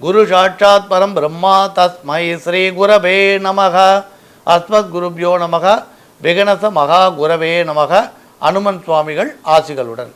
குரு சாட்சாத் பரம் பிரம்மா தஸ்மை ஸ்ரீ குரவே நமக. அஸ்மத் குருபியோ நமக. விகனச மகா குரவே நமக. அனுமன் சுவாமிகள் ஆசிகளுடன்.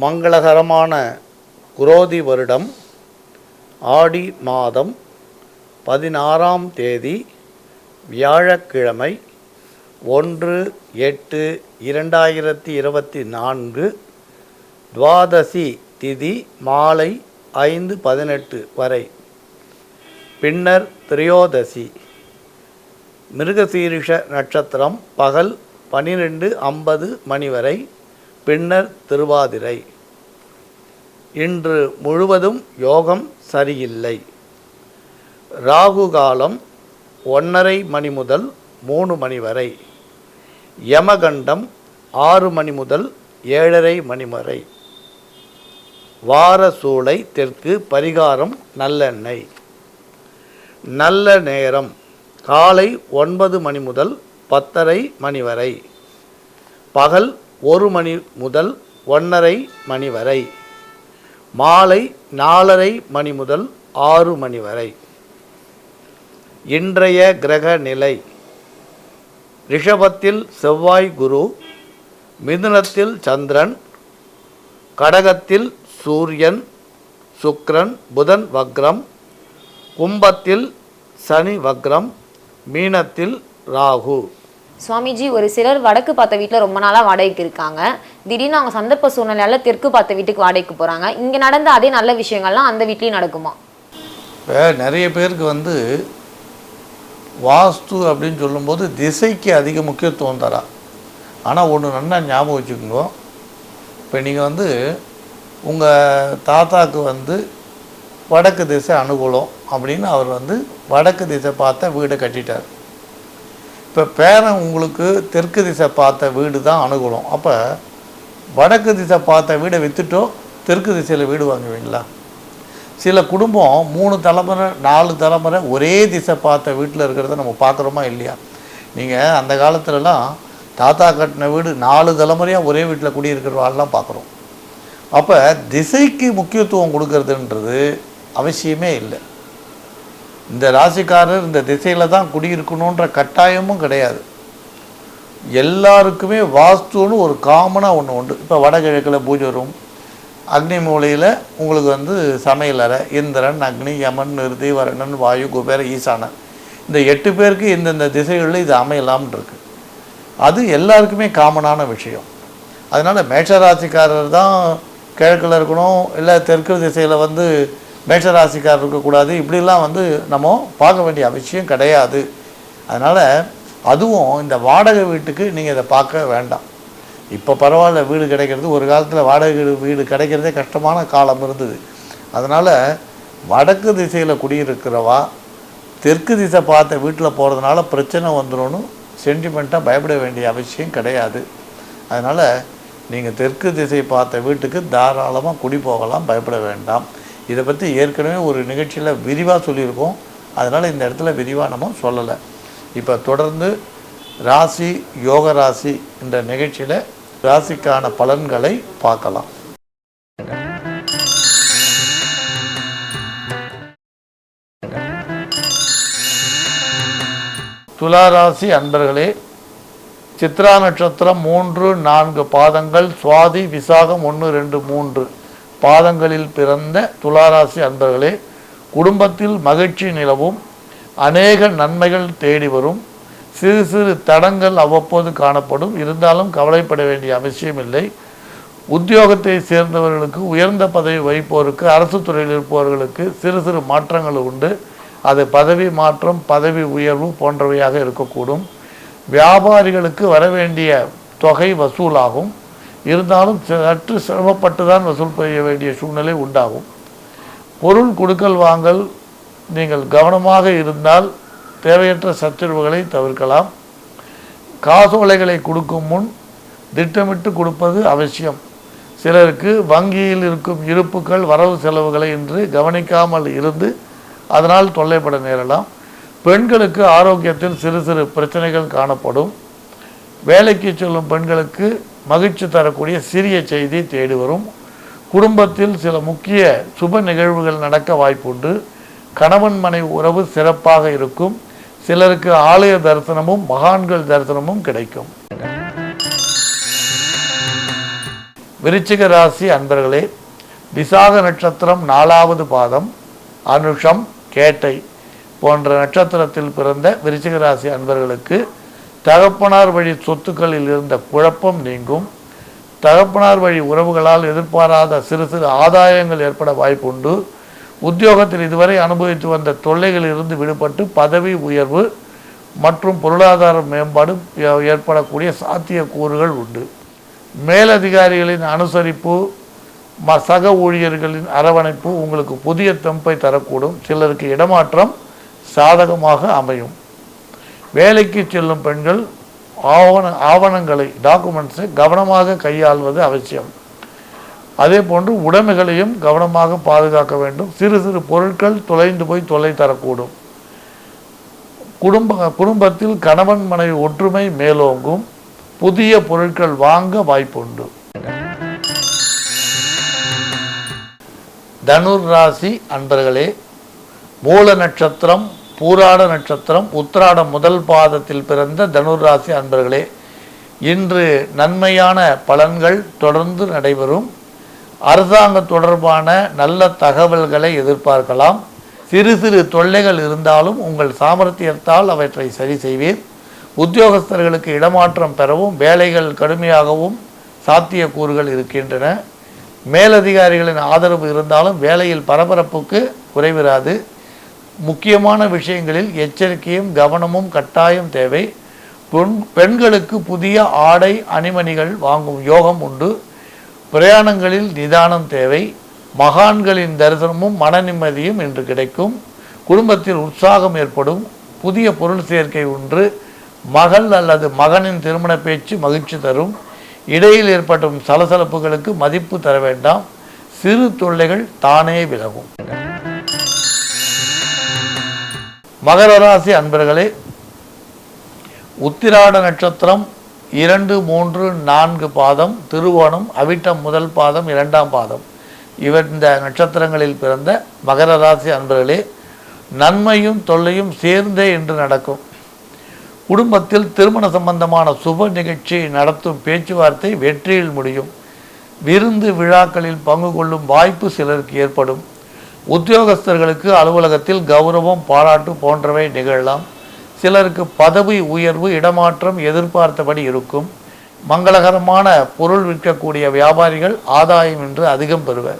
மங்களகரமான குரோதி வருடம் ஆடி மாதம் பதினாறாம் தேதி வியாழக்கிழமை ஒன்று எட்டு இரண்டாயிரத்தி இருபத்தி நான்கு துவாதசி திதி மாலை ஐந்து பதினெட்டு வரை. பின்னர் திரையோதசி. மிருகசீரிஷ நட்சத்திரம் பகல் பனிரெண்டு ஐம்பது மணி வரை பின்னர் திருவாதிரை. இன்று முழுவதும் யோகம் சரியில்லை. ராகு காலம் ஒன்றரை மணி முதல் மூணு மணி வரை. யமகண்டம் ஆறு மணி முதல் ஏழரை மணி வரை. வாரசூளை தெற்கு பரிகாரம் நல்லெண்ணெய். நல்ல நேரம். காலை ஒன்பது மணி முதல் பத்தரை மணி வரை. பகல் ஒரு மணி முதல் ஒன்றரை மணி வரை. மாலை நாலரை மணி முதல் ஆறு மணி வரை. இன்றைய கிரக நிலை. ரிஷபத்தில் செவ்வாய் குரு மிதுனத்தில் சந்திரன் கடகத்தில் சூரியன் சுக்கிரன் புதன் வக்ரம் கும்பத்தில் சனி வக்ரம் மீனத்தில் ராகு. சுவாமிஜி ஒரு சிலர் வடக்கு பார்த்த வீட்டில் ரொம்ப நாளாக வாடகைக்கு இருக்காங்க. திடீர்னு அவங்க சந்தர்ப்ப சூழ்நிலையால தெற்கு பார்த்த வீட்டுக்கு வாடகைக்கு போகிறாங்க இங்கே நடந்த அதே நல்ல விஷயங்கள்லாம் அந்த வீட்லேயும் நடக்குமா? இப்போ நிறைய பேருக்கு வந்து வாஸ்து அப்படின்னு சொல்லும்போது திசைக்கு அதிக முக்கியத்துவம் தரா. ஆனால் ஒன்று நல்லா ஞாபகம் வச்சுக்கோங்க. இப்போ நீங்கள் வந்து உங்கள் தாத்தாக்கு வந்து வடக்கு திசை அனுகூலம் அப்படின்னு அவர் வந்து வடக்கு திசை பார்த்த வீடை கட்டிட்டார். இப்போ பேரன் உங்களுக்கு தெற்கு திசை பார்த்த வீடு தான் அனுகூலம். அப்போ வடக்கு திசை பார்த்த வீடை விற்றுட்டோ தெற்கு திசையில் வீடு வாங்குவீங்களா? சில குடும்பம் மூணு தலைமுறை நாலு தலைமுறை ஒரே திசை பார்த்த வீட்டில் இருக்கிறத நம்ம பார்க்குறோமா இல்லையா? நீங்கள் அந்த காலத்துலலாம் தாத்தா கட்டின வீடு நாலு தலைமுறையாக ஒரே வீட்டில் குடியிருக்கிறவாள்லாம் பார்க்குறோம். அப்போ திசைக்கு முக்கியத்துவம் கொடுக்கறதுன்றது அவசியமே இல்லை. இந்த ராசிக்காரர் இந்த திசையில் தான் குடியிருக்கணுன்ற கட்டாயமும் கிடையாது. எல்லாருக்குமே வாஸ்துன்னு ஒரு காமனாக ஒன்று உண்டு. இப்போ வடகிழக்கில் பூஜை ரூம் அக்னி மூலையில் உங்களுக்கு வந்து சமையலறை இந்திரன் அக்னி யமன் நிறுதி வருணன் வாயு குபேர ஈசானன் இந்த எட்டு பேருக்கு இந்தந்த திசைகளில் இது அமையலாம்னு இருக்கு. அது எல்லாருக்குமே காமனான விஷயம். அதனால் மேஷராசிக்காரர் தான் கிழக்கில் இருக்கணும் இல்லை தெற்கு திசையில் வந்து மேஷராசிக்கார் இருக்கக்கூடாது. இப்படிலாம் வந்து நம்ம பார்க்க வேண்டிய அவசியம் கிடையாது. அதனால் அதுவும் இந்த வாடகை வீட்டுக்கு நீங்கள் இதை பார்க்க வேண்டாம். இப்போ பரவாயில்ல வீடு கிடைக்கிறது. ஒரு காலத்தில் வாடகை வீடு- வீடு கிடைக்கிறதே கஷ்டமான காலம் இருந்தது. அதனால் வடக்கு திசையில் குடியிருக்கிறவா தெற்கு திசை பார்த்த வீட்டில் போகிறதுனால பிரச்சனை வந்துடும் சென்டிமெண்ட்டாக பயப்பட வேண்டிய அவசியம் கிடையாது. அதனால் நீங்கள் தெற்கு திசை பார்த்த வீட்டுக்கு தாராளமாக குடி போகலாம் பயப்பட வேண்டாம். இதை பற்றி ஏற்கனவே ஒரு நிகழ்ச்சியில் விரிவாக சொல்லியிருக்கோம். அதனால் இந்த இடத்துல விரிவாக நம்ம சொல்லலை. இப்போ தொடர்ந்து ராசி யோக ராசி என்ற நிகழ்ச்சியில் ராசிக்கான பலன்களை பார்க்கலாம். துலா ராசி அன்பர்களே சித்ரா நட்சத்திரம் மூன்று நான்கு பாதங்கள் சுவாதி விசாகம் ஒன்று ரெண்டு மூன்று. பாதங்களில் பிறந்த துளாராசி அன்பர்களே குடும்பத்தில் மகிழ்ச்சி நிலவும் அநேக நன்மைகள் தேடி வரும் சிறு சிறு தடங்கள் அவ்வப்போது காணப்படும். இருந்தாலும் கவலைப்பட வேண்டிய அவசியமில்லை உத்தியோகத்தை சேர்ந்தவர்களுக்கு உயர்ந்த பதவி வகிப்போருக்கு அரசு துறையில் இருப்பவர்களுக்கு சிறு சிறு மாற்றங்கள் உண்டு. அது பதவி மாற்றம் பதவி உயர்வு போன்றவையாக இருக்கக்கூடும். வியாபாரிகளுக்கு வர வேண்டிய தொகை வசூலாகும். இருந்தாலும் சற்று சிரமப்பட்டு தான் வசூல் செய்ய வேண்டிய சூழ்நிலை உண்டாகும். பொருள் கொடுக்கல் வாங்கல் நீங்கள் கவனமாக இருந்தால் தேவையற்ற சச்சரவுகளை தவிர்க்கலாம். காசோலைகளை கொடுக்கும் முன் திட்டமிட்டு கொடுப்பது அவசியம். சிலருக்கு வங்கியில் இருக்கும் இருப்புக்கள் வரவு செலவுகளை இன்று கவனிக்காமல் இருந்து அதனால் தொல்லைப்பட நேரலாம். பெண்களுக்கு ஆரோக்கியத்தில் சிறு சிறு பிரச்சனைகள் காணப்படும். வேலைக்கு செல்லும் பெண்களுக்கு மகிழ்ச்சி தரக்கூடிய சிறிய செய்தி தேடி வரும். குடும்பத்தில் சில முக்கிய சுப நிகழ்வுகள் நடக்க வாய்ப்புண்டு. கணவன் மனைவி உறவு சிறப்பாக இருக்கும். சிலருக்கு ஆலய தரிசனமும் மகான்கள் தரிசனமும் கிடைக்கும். விருச்சிக ராசி அன்பர்களே விசாக நட்சத்திரம் நாலாவது பாதம் அனுஷம் கேட்டை. போன்ற நட்சத்திரத்தில் பிறந்த விருச்சிகராசி அன்பர்களுக்கு தகப்பனார் வழி சொத்துக்களில் இருந்த குழப்பம் நீங்கும். தகப்பனார் வழி உறவுகளால் எதிர்பாராத சிறு சிறு ஆதாயங்கள் ஏற்பட வாய்ப்புண்டு. உத்தியோகத்தில் இதுவரை அனுபவித்து வந்த தொல்லைகளிலிருந்து விடுபட்டு பதவி உயர்வு மற்றும் பொருளாதார மேம்பாடு ஏ- ஏற்படக்கூடிய சாத்தியக்கூறுகள் உண்டு. மேலதிகாரிகளின் அனுசரிப்பு ம சக ஊழியர்களின் அரவணைப்பு உங்களுக்கு புதிய தெம்பை தரக்கூடும். சிலருக்கு இடமாற்றம் சாதகமாக அமையும். வேலைக்கு செல்லும் பெண்கள் ஆவண ஆவணங்களை டாக்குமெண்ட்ஸை கவனமாக கையாள்வது அவசியம். அதே போன்று உடைமைகளையும் கவனமாக பாதுகாக்க வேண்டும். சிறு சிறு பொருட்கள் தொலைந்து போய் தொலை தரக்கூடும். குடும்ப குடும்பத்தில் கணவன் மனைவி ஒற்றுமை மேலோங்கும். புதிய பொருட்கள் வாங்க வாய்ப்புண்டு. தனுர் ராசி அன்பர்களே மூல நட்சத்திரம் பூராட நட்சத்திரம் உத்திராடம் முதல் பாதத்தில் பிறந்த தனுராசி அன்பர்களே இன்று நன்மையான பலன்கள் தொடர்ந்து நடைபெறும். அரசாங்க தொடர்பான நல்ல தகவல்களை எதிர்பார்க்கலாம். சிறு சிறு தொல்லைகள் இருந்தாலும் உங்கள் சாமர்த்தியத்தால் அவற்றை சரி செய்வீர். உத்தியோகஸ்தர்களுக்கு இடமாற்றம் பெறவும் வேலைகள் கடுமையாகவும் சாத்தியக்கூறுகள் இருக்கின்றன. மேலதிகாரிகளின் ஆதரவு இருந்தாலும் வேலையில் பரபரப்புக்கு குறைவிராது. முக்கியமான விஷயங்களில் எச்சரிக்கையும் கவனமும் கட்டாயம் தேவை. பெண் பெண்களுக்கு புதிய ஆடை அணிமணிகள் வாங்கும் யோகம் உண்டு. பிரயாணங்களில் நிதானம் தேவை. மகான்களின் தரிசனமும் மன நிம்மதியும் இன்று கிடைக்கும். குடும்பத்தில் உற்சாகம் ஏற்படும். புதிய பொருள் சேர்க்கை ஒன்று மகள் அல்லது மகனின் திருமண பேச்சு மகிழ்ச்சி தரும். இடையில் ஏற்படும் சலசலப்புகளுக்கு மதிப்பு தர வேண்டாம். சிறு தொல்லைகள் தானே விலகும். மகர ராசி அன்பர்களே உத்திராட நட்சத்திரம் இரண்டு மூன்று நான்கு பாதம் திருவோணம் அவிட்டம் முதல் பாதம் இரண்டாம் பாதம். இவர் இந்த நட்சத்திரங்களில் பிறந்த மகர ராசி அன்பர்களே நன்மையும் தொல்லையும் சேர்ந்தே என்று நடக்கும். குடும்பத்தில் திருமண சம்பந்தமான சுப நிகழ்ச்சி நடத்தும் பேச்சுவார்த்தை வெற்றியில் முடியும். விருந்து விழாக்களில் பங்கு கொள்ளும் வாய்ப்பு சிலருக்கு ஏற்படும். உத்தியோகஸ்தர்களுக்கு அலுவலகத்தில் கௌரவம் பாராட்டு போன்றவை நிகழலாம். சிலருக்கு பதவி உயர்வு இடமாற்றம் எதிர்பார்த்தபடி இருக்கும். மங்களகரமான பொருள் விற்கக்கூடிய வியாபாரிகள் ஆதாயம் என்று அதிகம் பெறுவர்.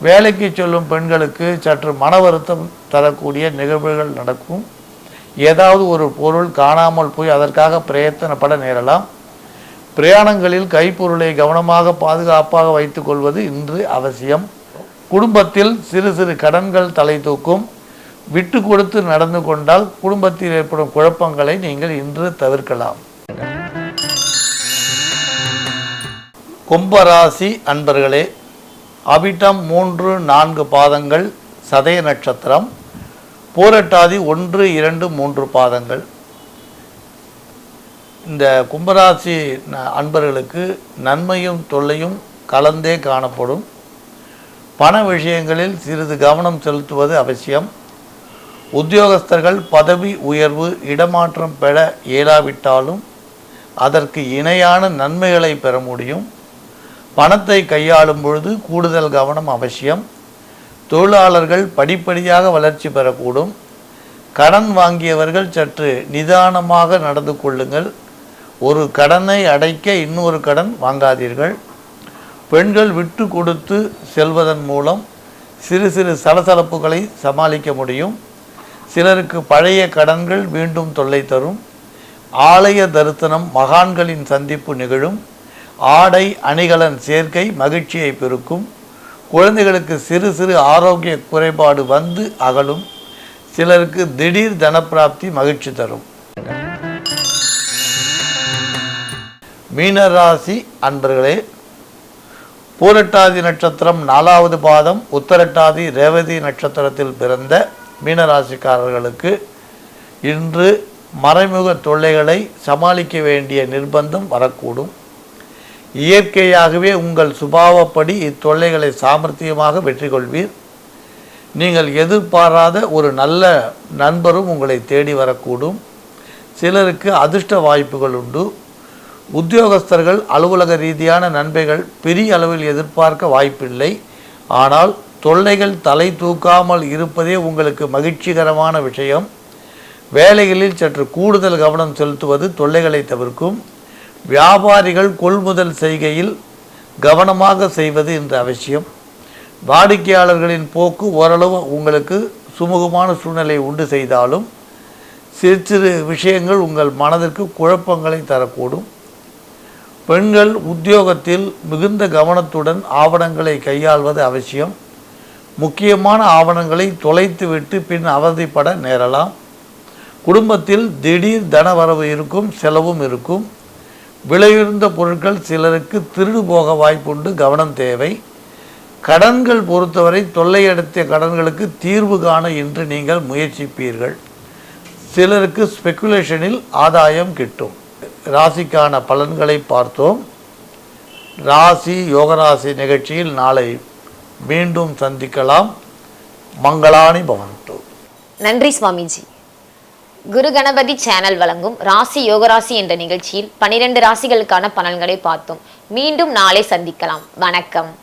வேலைக்கு செல்லும் பெண்களுக்கு சற்று மன வருத்தம் தரக்கூடிய நிகழ்வுகள் நடக்கும். ஏதாவது ஒரு பொருள் காணாமல் போய் அதற்காக பிரயத்தனப்பட நேரலாம். பிரயாணங்களில் கைப்பொருளை கவனமாக பாதுகாப்பாக வைத்துக் கொள்வது இன்று அவசியம். குடும்பத்தில் சிறு சிறு கடன்கள் தலை தூக்கும். விட்டு கொடுத்து நடந்து கொண்டால் குடும்பத்தில் ஏற்படும் குழப்பங்களை நீங்கள் இன்று தவிர்க்கலாம். கும்பராசி அன்பர்களே அபிட்டம் மூன்று நான்கு பாதங்கள் சதய நட்சத்திரம் பூரட்டாதி ஒன்று இரண்டு மூன்று பாதங்கள். இந்த கும்பராசி அன்பர்களுக்கு நன்மையும் தொல்லையும் கலந்தே காணப்படும். பண விஷயங்களில் சிறிது கவனம் செலுத்துவது அவசியம். உத்தியோகஸ்தர்கள் பதவி உயர்வு இடமாற்றம் பெற இயலாவிட்டாலும் அதற்கு இணையான நன்மைகளை பெற முடியும். பணத்தை கையாளும் பொழுது கூடுதல் கவனம் அவசியம். தொழிலாளர்கள் படிப்படியாக வளர்ச்சி பெறக்கூடும். கடன் வாங்கியவர்கள் சற்று நிதானமாக நடந்து கொள்ளுங்கள். ஒரு கடனை அடைக்க இன்னொரு கடன் வாங்காதீர்கள். பெண்கள் விட்டு கொடுத்து செல்வதன் மூலம் சிறு சிறு சலசலப்புகளை சமாளிக்க முடியும். சிலருக்கு பழைய கடன்கள் மீண்டும் தொல்லை தரும். ஆலய தரிசனம் மகான்களின் சந்திப்பு நிகழும். ஆடை அணிகலன் சேர்க்கை மகிழ்ச்சியை பெருக்கும். குழந்தைகளுக்கு சிறு சிறு ஆரோக்கிய குறைபாடு வந்து அகலும். சிலருக்கு திடீர் தனப்பிராப்தி மகிழ்ச்சி தரும். மீனராசி அன்பர்களே பூரட்டாதி நட்சத்திரம் நாலாவது பாதம் உத்தரட்டாதி ரேவதி நட்சத்திரத்தில் பிறந்த மீனராசிக்காரர்களுக்கு இன்று மறைமுக தொல்லைகளை சமாளிக்க வேண்டிய நிர்பந்தம் வரக்கூடும். இயற்கையாகவே உங்கள் சுபாவப்படி இத்தொல்லைகளை சாமர்த்தியமாக வெற்றி கொள்வீர் நீங்கள் எதிர்பாராத ஒரு நல்ல நண்பரும் உங்களை தேடி வரக்கூடும். சிலருக்கு அதிர்ஷ்ட வாய்ப்புகள் உண்டு. உத்தியோகஸ்தர்கள் அலுவலக ரீதியான நன்மைகள் பெரிய அளவில் எதிர்பார்க்க வாய்ப்பில்லை. ஆனால் தொல்லைகள் தலை தூக்காமல் இருப்பதே உங்களுக்கு மகிழ்ச்சிகரமான விஷயம். வேலைகளில் சற்று கூடுதல் கவனம் செலுத்துவது தொல்லைகளை தவிர்க்கும். வியாபாரிகள் கொள்முதல் செய்கையில் கவனமாக செய்வது இன்று அவசியம். வாடிக்கையாளர்களின் போக்கு ஓரளவு உங்களுக்கு சுமூகமான சூழ்நிலை உண்டு செய்தாலும் சிறு சிறு விஷயங்கள் உங்கள் மனதிற்கு குழப்பங்களை தரக்கூடும். பெண்கள் உத்தியோகத்தில் மிகுந்த கவனத்துடன் ஆவணங்களை கையாள்வது அவசியம். முக்கியமான ஆவணங்களை தொலைத்துவிட்டு பின் அவதிப்பட நேரலாம். குடும்பத்தில் திடீர் தனவரவு இருக்கும் செலவும் இருக்கும். விலையுயர்ந்த பொருட்கள் சிலருக்கு திருடு போக வாய்ப்புண்டு கவனம் தேவை. கடன்கள் பொறுத்தவரை தொல்லையடைத்த கடன்களுக்கு தீர்வு காண இன்று நீங்கள் முயற்சிப்பீர்கள். சிலருக்கு ஸ்பெக்குலேஷனில் ஆதாயம் கிட்டும். ராசிக்கான பலன்களை பார்த்தோம். ராசி யோகராசி நிகழ்ச்சியில் நாளை மீண்டும் சந்திக்கலாம். மங்களானி பவன்ட்டு நன்றி சுவாமிஜி. குரு கணபதி சேனல் வழங்கும் ராசி யோகராசி என்ற நிகழ்ச்சியில் பனிரெண்டு ராசிகளுக்கான பலன்களை பார்த்தோம். மீண்டும் நாளை சந்திக்கலாம். வணக்கம்.